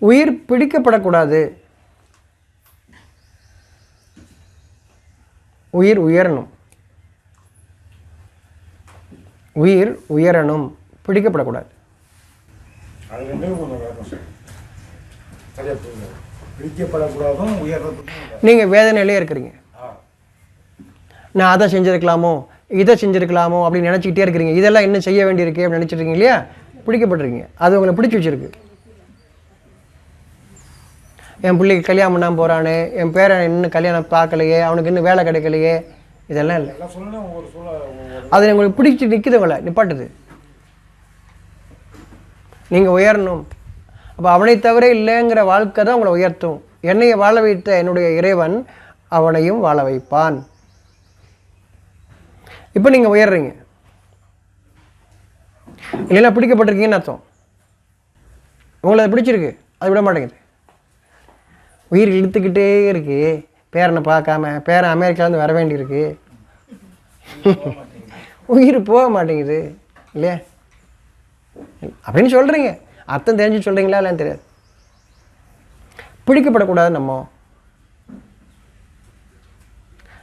உயிர் பிடிக்கப்படக்கூடாது. உயிர் உயரணும். உயிர் உயரணும். பிடிக்கப்படக்கூடாது. நீங்கள் வேதனையிலே இருக்கிறீங்க. நான் அதை செஞ்சுருக்கலாமோ? இதை செஞ்சுருக்கலாமோ? அப்படின்னு நினச்சிக்கிட்டே இருக்கிறீங்க. இதெல்லாம் இன்னும் செய்ய வேண்டியிருக்கு அப்படின்னு நினச்சிருக்கீங்க இல்லையா? பிடிக்கப்பட்டிருக்கீங்க. அது உங்களை பிடிச்சி வச்சிருக்கு. என் பிள்ளைக்கு கல்யாணம் பண்ணாமல் போகிறானே என் பேரன் இன்னும் கல்யாணம் பார்க்கலையே அவனுக்கு இன்னும் வேலை கிடைக்கலையே இதெல்லாம் இல்லை. அது உங்களுக்கு பிடிச்சி நிற்குது உங்களை நிப்பாட்டுது. நீங்கள் உயரணும். அப்போ அவனை தவிர இல்லைங்கிற வாழ்க்கை தான் உங்களை உயர்த்தும். என்னையை வாழ வைத்த என்னுடைய இறைவன் அவனையும் வாழ வைப்பான். இப்போ நீங்கள் உயர்றீங்க. இல்லைன்னா பிடிக்கப்பட்டிருக்கீங்கன்னு அர்த்தம். உங்களை அது பிடிச்சிருக்கு அது விட மாட்டேங்குது. உயிர் இழுத்துக்கிட்டே இருக்கு. பேரனை பார்க்காம பேரன் அமெரிக்காலேருந்து வர வேண்டியிருக்கு. உயிர் போக மாட்டேங்குது. இல்லையா? அப்படின்னு சொல்கிறீங்க அர்த்தம் தெரிஞ்சு சொல்கிறீங்களா இல்லைன்னு தெரியாது. பிடிக்கப்படக்கூடாது நம்ம.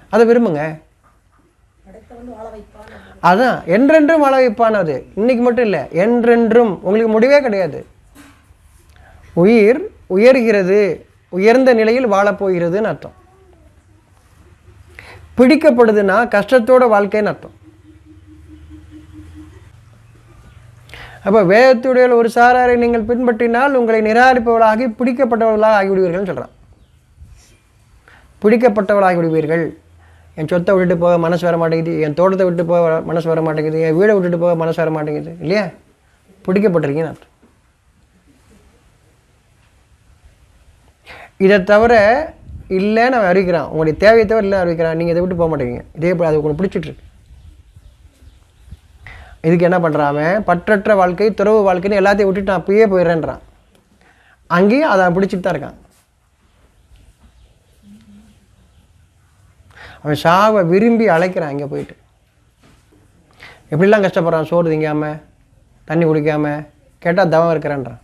அதை விரும்புங்க. அதான் என்றென்றும் வாழ வைப்பான் அது. இன்னைக்கு மட்டும் இல்லை என்றென்றும். உங்களுக்கு முடிவே கிடையாது. உயிர் உயர்கிறது. உயர்ந்த நிலையில் வாழப்போகிறதுன்னு அர்த்தம். பிடிக்கப்படுதுன்னா கஷ்டத்தோட வாழ்க்கைன்னு அர்த்தம். அப்போ வேதத்துடைய ஒரு சாராரை நீங்கள் பின்பற்றினால் உங்களை நிராகரிப்பவர்களாகி பிடிக்கப்பட்டவர்களாக ஆகிவிடுவீர்கள்னு சொல்கிறான் பிடிக்கப்பட்டவர்களாகி விடுவீர்கள். என் சொத்தை விட்டுட்டு போக மனசு வர மாட்டேங்குது என் தோட்டத்தை விட்டு போக மனசு வர மாட்டேங்குது என் வீடை விட்டுட்டு போக மனசு வர மாட்டேங்குது இல்லையா? பிடிக்கப்பட்டிருக்கீங்கன்னு அர்த்தம். இதை தவிர இல்லைன்னு அவன் அறிவிக்கிறான். உங்களுடைய தேவையை தவிர இல்லை அறிவிக்கிறான். நீங்கள் இதை விட்டு போக மாட்டேங்க. இதே போல் அது உங்களுக்கு பிடிச்சிட்ருக்கு இதுக்கு என்ன பண்ணுறான் அவன்? பற்றற்ற வாழ்க்கை துறவு வாழ்க்கைன்னு எல்லாத்தையும் விட்டுட்டு நான் அப்பயே போயிடுறேன்றான். அங்கேயும் அதை அவன் பிடிச்சிட்டு தான் இருக்கான். அவன் சாவை விரும்பி அழைக்கிறான் இங்கே போயிட்டு. எப்படிலாம் கஷ்டப்படுறான்? சோறு திங்காமல் தண்ணி குடிக்காமல் கேட்டால் தவம் இருக்கிறான்றான்.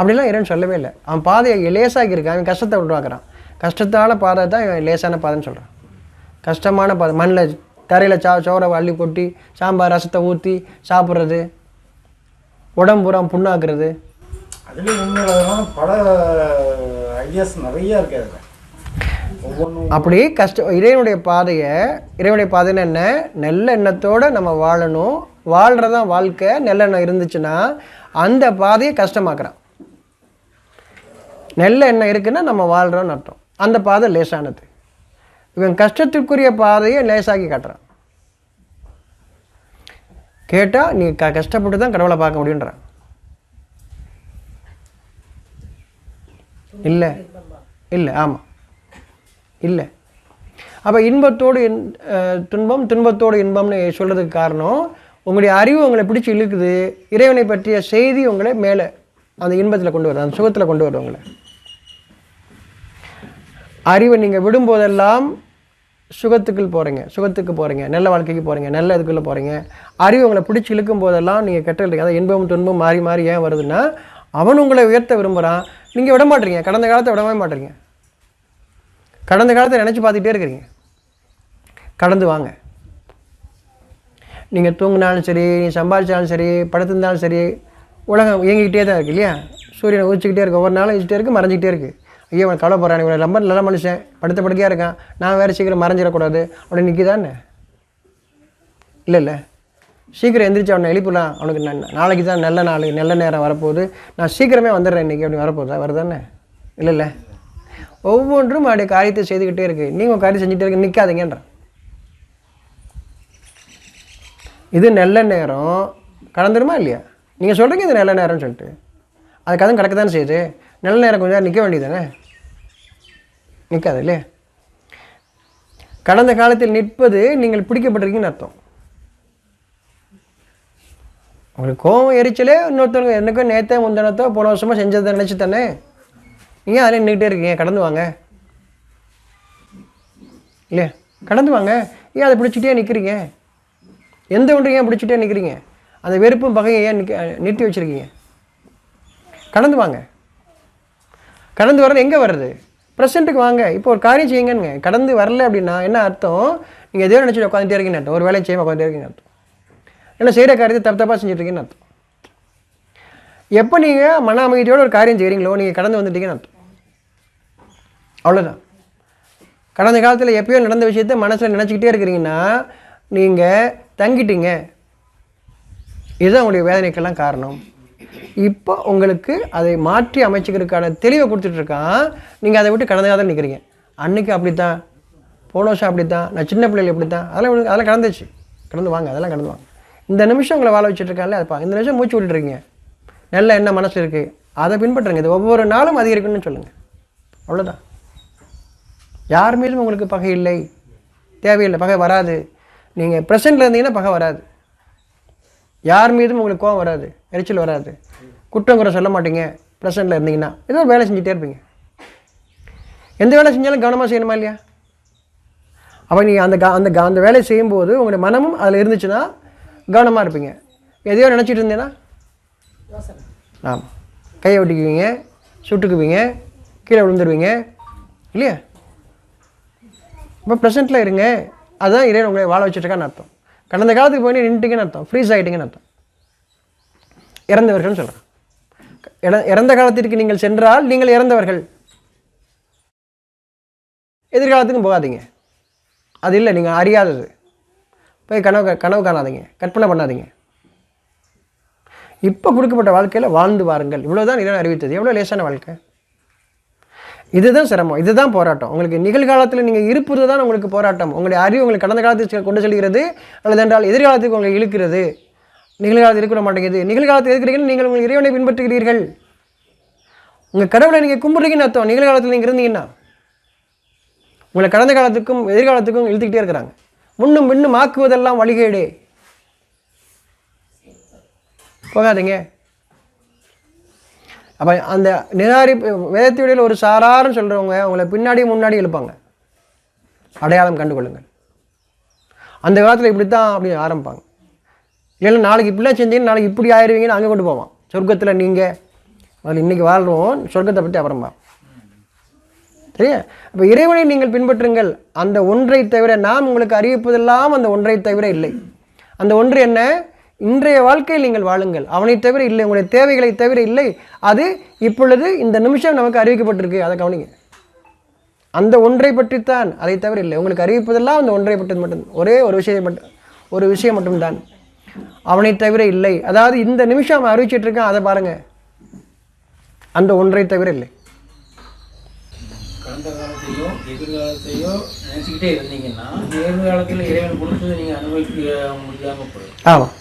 அப்படிலாம் இறைவன் சொல்லவே இல்லை. அவன் பாதையை லேசாக்கி இருக்கான் அவன் கஷ்டத்தை உருவாக்குறான். கஷ்டத்தான பாதை தான் இவன் லேசான பாதைன்னு சொல்கிறான் கஷ்டமான பாதை மண்ணில் தரையில் சா சோறை அள்ளி கொட்டி சாம்பார் ரசத்தை ஊற்றி சாப்பிட்றது உடம்புறம் புண்ணாக்குறது. அப்படி கஷ்ட இறைவனுடைய பாதையை இறைவனுடைய பாதைன்னு என்ன? நல்ல எண்ணத்தோடு நம்ம வாழணும். வாழ்கிறதான் வாழ்க்கை. நல்லெண்ணம் இருந்துச்சுன்னா அந்த பாதையை கஷ்டமாக்குறான். நல்ல எண்ணம் இருக்குன்னா நம்ம வாழ்கிறோன்னு அர்த்தம். அந்த பாதை லேசானது. இவன் கஷ்டத்துக்குரிய பாதையை லேசாக்கி காட்டுறான். கேட்டால் நீ க கஷ்டப்பட்டு தான் கடவுளை பார்க்க முடியுன்றான் இல்லை. இல்லை ஆமாம் இல்லை. அப்போ இன்பத்தோடு இன் துன்பம் துன்பத்தோடு இன்பம்னு சொல்கிறதுக்கு காரணம் உங்களுடைய அறிவு உங்களை பிடிச்சி இழுக்குது. இறைவனை பற்றிய செய்தி உங்களை மேலே அந்த இன்பத்தில் கொண்டு வருது அந்த சுகத்தில் கொண்டு வருது உங்களை. அறிவை நீங்கள் விடும்போதெல்லாம் சுகத்துக்கு போகிறீங்க சுகத்துக்கு போகிறீங்க நல்ல வாழ்க்கைக்கு போகிறீங்க நல்ல இதுக்குள்ளே போகிறீங்க அறிவு உங்களை பிடிச்சி இழுக்கும் போதெல்லாம் நீங்கள் கெட்ட இருக்கீங்க அதாவது இன்பமும் துன்பம் மாறி மாறி ஏன் வருதுன்னா அவன் உங்களை உயர்த்த விரும்புகிறான் நீங்கள் விட மாட்டீங்க. கடந்த காலத்தை விடவே மாட்டீங்க. கடந்த காலத்தை நினச்சி பார்த்துட்டே இருக்கிறீங்க. கடந்து வாங்க. நீங்கள் தூங்கினாலும் சரி நீ சம்பாதிச்சாலும் சரி படுத்திருந்தாலும் சரி உலகம் இயங்கிக்கிட்டே தான் இருக்கு இல்லையா? சூரியனை உதிச்சிக்கிட்டே இருக்குது ஒவ்வொரு நாளும் வச்சுட்டே இருக்குது மறைஞ்சிக்கிட்டே இருக்குது ஐயோ அவன் கவலைப்படுறான் இவன் ரொம்ப நல்ல மனுஷன் படுத்த படுக்கையாக இருக்கான். நான் வேறு சீக்கிரம் மறைஞ்சிடக்கூடாது. அப்படின்னு நிற்கிதானே இல்லை இல்லை. சீக்கிரம் எந்திரிச்சு அவனை எழுப்பிடலாம். அவனுக்கு நாளைக்கு தான் நல்ல நாள் நல்ல நேரம் வரப்போகுது. நான் சீக்கிரமே வந்துடுறேன் இன்றைக்கி அப்படி வரப்போகுதா? வருதானே? இல்லை இல்லை. ஒவ்வொன்றும் அவருடைய காரியத்தை செய்துக்கிட்டே இருக்குது நீங்கள் உங்கள் காரியம் செஞ்சுட்டே இருக்கு நிற்காதீங்கன்றான் இது நல்ல நேரம். கடந்துருமா இல்லையா? நீங்கள் சொல்கிறீங்க இது நல்ல நேரம்னு சொல்லிட்டு. அதுக்காக அதுவும் கிடக்க தானே செய்யுது. நல்ல நேரம் கொஞ்சம் நேரம் நிற்க வேண்டியதானே நிற்காது இல்லையா? கடந்த காலத்தில் நிற்பது நீங்கள் பிடிக்கப்பட்டிருக்கீங்கன்னு அர்த்தம். உங்களுக்கு கோவம் எரிச்சலே இன்னொருத்தவங்க எனக்கும் நேற்று முந்தினத்தோ போன வருஷமாக செஞ்சதை நினச்சி தானே? நீங்கள் அதில் நின்றுக்கிட்டே இருக்கீங்க கடந்து வாங்க. இல்லையா? கடந்து வாங்க. ஏன் அதை பிடிச்சிட்டே நிற்கிறீங்க எந்த ஒன்றையும் ஏன் பிடிச்சிட்டே நிற்கிறீங்க அந்த வெறுப்பும் பகையை ஏன் நிற்க நிறுத்தி வச்சுருக்கீங்க? கடந்து வாங்க. கடந்து வர்றது எங்கே வருது? ப்ரெசென்ட்டுக்கு வாங்க. இப்போ ஒரு காரியம் செய்யுங்கன்னு கடந்து வரல அப்படின்னா என்ன அர்த்தம்? நீங்கள் எதையோ நினச்சிட்டு உட்காந்துட்டே இருக்கீங்கன்னு அர்த்தம். ஒரு வேலையை செய்யாமல் உட்காந்துட்டே இருக்கீங்கன்னு அர்த்தம். என்ன செய்கிற காரியத்தை தப்பு தப்பாக செஞ்சுட்டு அர்த்தம். எப்போ நீங்கள் மன அமைதியோடு ஒரு காரியம் செய்கிறீங்களோ நீங்கள் கடந்து வந்துட்டீங்கன்னு அர்த்தம். அவ்வளோதான் கடந்த காலத்தில் எப்பயோ நடந்த விஷயத்த மனசில் நினச்சிக்கிட்டே இருக்கிறீங்கன்னா நீங்கள் தங்கிட்டீங்க. இதுதான் உங்களுடைய வேதனைக்கெல்லாம் காரணம். இப்போ உங்களுக்கு அதை மாற்றி அமைச்சுக்கிறதுக்கான தெளிவை கொடுத்துட்ருக்கான். நீங்கள் அதை விட்டு கடந்ததாக தான் நிற்கிறீங்க அன்னைக்கு அப்படித்தான். போன வருஷம் அப்படித்தான். நான் சின்ன பிள்ளைகள் இப்படி தான் அதெல்லாம் அதெல்லாம் கடந்துச்சு. கடந்து வாங்க அதெல்லாம் கடந்து வாங்க. இந்த நிமிஷம் உங்களை வாழ வச்சுட்ருக்காங்களே அதுப்பா இந்த நிமிஷம் மூச்சு விட்டுருக்கீங்க நல்ல என்ன மனசு இருக்குது அதை பின்பற்றுங்க. இது ஒவ்வொரு நாளும் அதிகரிக்கணும்னு சொல்லுங்கள் அவ்வளோதான் யார் மீதும் உங்களுக்கு பகை இல்லை. தேவையில்லை. பகை வராது. நீங்கள் ப்ரெசென்ட்டில் இருந்தீங்கன்னா பகை வராது. யார் மீதும் உங்களுக்கு கோவம் வராது எரிச்சல் வராது. குற்றம் குறை சொல்ல மாட்டீங்க ப்ரெசென்ட்டில் இருந்தீங்கன்னா. ஏதோ ஒரு வேலை செஞ்சுட்டே இருப்பீங்க. எந்த வேலை செஞ்சாலும் கவனமாக செய்யணுமா இல்லையா? அப்போ நீங்கள் அந்த கா- அந்த கா- அந்த வேலையை செய்யும்போது உங்களுடைய மனமும் அதில் இருந்துச்சுன்னா கவனமாக இருப்பீங்க. எதையோ நினச்சிட்டு இருந்தேன்னா ஆமாம் கையை ஒட்டிக்குவீங்க சுட்டுக்குவீங்க கீழே விழுந்துருவீங்க. இல்லையா? இப்போ ப்ரெசென்ட்டில் இருங்க. அதுதான் இறைவன் உங்களை வாழ வச்சுட்ருக்கான்னு அர்த்தம். கடந்த காலத்துக்கு போய் நின்றுட்டீங்கன்னு அர்த்தம். ஃப்ரீஸ் ஆகிட்டீங்கன்னு அர்த்தம். இறந்தவர்கள்னு சொல்கிறேன் இற- இறந்த காலத்திற்கு நீங்கள் சென்றால் நீங்கள் இறந்தவர்கள். எதிர்காலத்துக்கும் போகாதீங்க. அது இல்லை நீங்கள் அறியாதது. போய் கனவு கா- கனவு காணாதீங்க. கற்பனை பண்ணாதீங்க. இப்போ கொடுக்கப்பட்ட வாழ்க்கையில் வாழ்ந்து வாருங்கள். இவ்வளோதான் இறைவன் அறிவித்தது. எவ்வளோ லேசான வாழ்க்கை? இதுதான் சிரமம் இதுதான் போராட்டம். உங்களுக்கு நிகழ்காலத்தில் நீங்கள் இருப்பது தான் உங்களுக்கு போராட்டம். உங்களுடைய அறிவு உங்களுக்கு கடந்த காலத்துக்கு கொண்டு செல்கிறது அல்லது என்றால் எதிர்காலத்துக்கு உங்களை இழுக்கிறது. நிகழ்காலத்தில் இருக்க மாட்டேங்குது. நிகழ்காலத்தில் இருக்கிறீர்கள் நீங்கள் உங்கள் இறைவனை பின்பற்றுகிறீர்கள். உங்கள் கடவுளை நீங்கள் கும்பிட்றீங்கன்னு அர்த்தம். நிகழ்காலத்தில் நீங்கள் இருந்தீங்கன்னா உங்களை கடந்த காலத்துக்கும் எதிர்காலத்துக்கும் இழுத்துக்கிட்டே இருக்கிறாங்க. முன்னும் பின்னும் ஆக்குவதெல்லாம் வழிகேடு. போகாதீங்க. அப்போ அந்த நிராரி விடையில் ஒரு சாராருன்னு சொல்கிறவங்க அவங்கள பின்னாடி முன்னாடி எழுப்பாங்க அடையாளம் கண்டுகொள்ளுங்கள். அந்த காலத்தில் இப்படி தான் அப்படி ஆரம்பிப்பாங்க. இல்லைன்னா நாளைக்கு இப்படிலாம் செஞ்சீங்கன்னா நாளைக்கு இப்படி ஆயிடுவீங்கன்னு அங்கே கொண்டு போவான். சொர்க்கத்தில் நீங்கள் அதில் இன்றைக்கி வாழ்கிறோம் சொர்க்கத்தை பற்றி அப்புறமா. சரியா? அப்போ இறைவனை நீங்கள் பின்பற்றுங்கள். அந்த ஒன்றை தவிர நாம் உங்களுக்கு அறிவிப்பதெல்லாம் அந்த ஒன்றை தவிர இல்லை. அந்த ஒன்று என்ன? இன்றைய வாழ்க்கையில் நீங்கள் வாழுங்கள். அவனை தவிர இல்லை. உங்களுடைய தேவைகளை தவிர இல்லை. அது இப்பொழுது இந்த நிமிஷம் நமக்கு அறிவிக்கப்பட்டிருக்கு. அதை கவனிங்க. அந்த ஒன்றை பற்றித்தான் அதை தவிர இல்லை. உங்களுக்கு அறிவிப்பதெல்லாம் அந்த ஒன்றை பற்றி மட்டும். ஒரே ஒரு விஷயம் மட்டும் ஒரு விஷயம் மட்டும்தான். அவனை தவிர இல்லை. அதாவது இந்த நிமிஷம் அவன் அறிவிச்சிட்டு இருக்கான். அதை பாருங்க. அந்த ஒன்றை தவிர இல்லை. கடந்த காலத்தையோ எதிர்காலத்தையோ நினச்சிக்கிட்டே இருந்தீங்கன்னா எதிர்காலத்தில் இறைவன் கொடுத்தது நீங்கள் அனுபவிக்க முடியாமல் போயிடும். ஆமாம்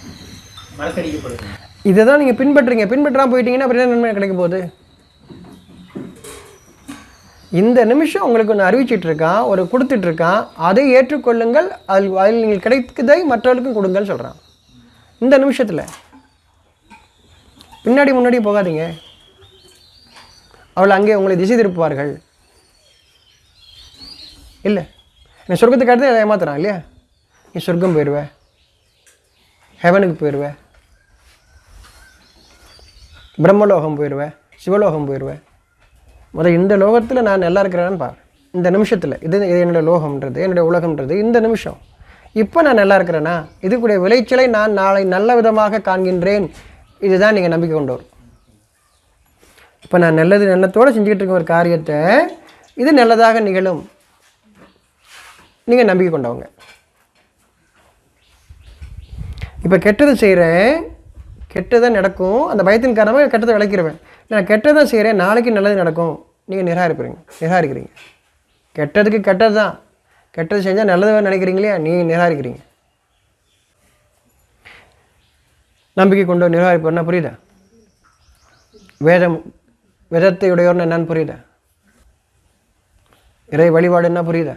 இதை தான் நீங்கள் பின்பற்றுறீங்க. பின்பற்றாமல் போயிட்டீங்கன்னா அப்புறம் என்ன நன்மை கிடைக்க போகுது? இந்த நிமிஷம் உங்களுக்கு ஒன்று அறிவிச்சிட்டு இருக்கான் ஒரு கொடுத்துட்ருக்கான் அதை ஏற்றுக்கொள்ளுங்கள். அதில் அதில் நீங்கள் கிடைக்குதை மற்றவர்களுக்கும் கொடுங்கன்னு சொல்கிறான் இந்த நிமிஷத்தில். பின்னாடி முன்னாடி போகாதீங்க. அவள் அங்கே உங்களை திசை திருப்புவார்கள். இல்லை. நீ சொர்க்கத்துக்கு அடுத்து ஏமாத்துறான் இல்லையா? நீ சொர்க்கம் போயிடுவேன் ஹெவனுக்கு போயிடுவேன் பிரம்மலோகம் போயிடுவேன் சிவலோகம் போயிடுவேன் முதல் இந்த லோகத்தில் நான் நல்லா இருக்கிறேன்னு பார். இந்த நிமிஷத்தில் இது இது லோகம்ன்றது என்னுடைய உலகம்ன்றது இந்த நிமிஷம். இப்போ நான் நல்லா இருக்கிறேன்னா இதுக்குடைய விளைச்சலை நான் நாளை நல்ல விதமாக காண்கின்றேன். இதுதான் நீங்கள் நம்பிக்கை கொண்டு வரும். இப்போ நான் நல்லது நல்லத்தோடு செஞ்சுக்கிட்டு இருக்க ஒரு காரியத்தை இது நல்லதாக நிகழும். நீங்கள் நம்பிக்கை கொண்டவங்க. இப்போ கெட்டது செய்கிறேன் கெட்டதை நடக்கும். அந்த பயத்தின் காரணமாக கெட்டதை விளக்கிடுவேன் நான் கெட்டதை செய்கிறேன் நாளைக்கு நல்லது நடக்கும். நீங்கள் நிராகரிப்பீங்க. நிராகரிக்கிறீங்க. கெட்டதுக்கு கெட்டது தான் கெட்டது செஞ்சால் நல்லதுன்னு நினைக்கிறீங்க இல்லையா நீங்கள் நிராகரிக்கிறீங்க. நம்பிக்கை கொண்டு நிராகரிப்போம்னா புரியுதா? வேதம் வேதத்தை உடையோர்னு என்னன்னு புரியுதா? இறை வழிபாடுன்னா புரியுதா?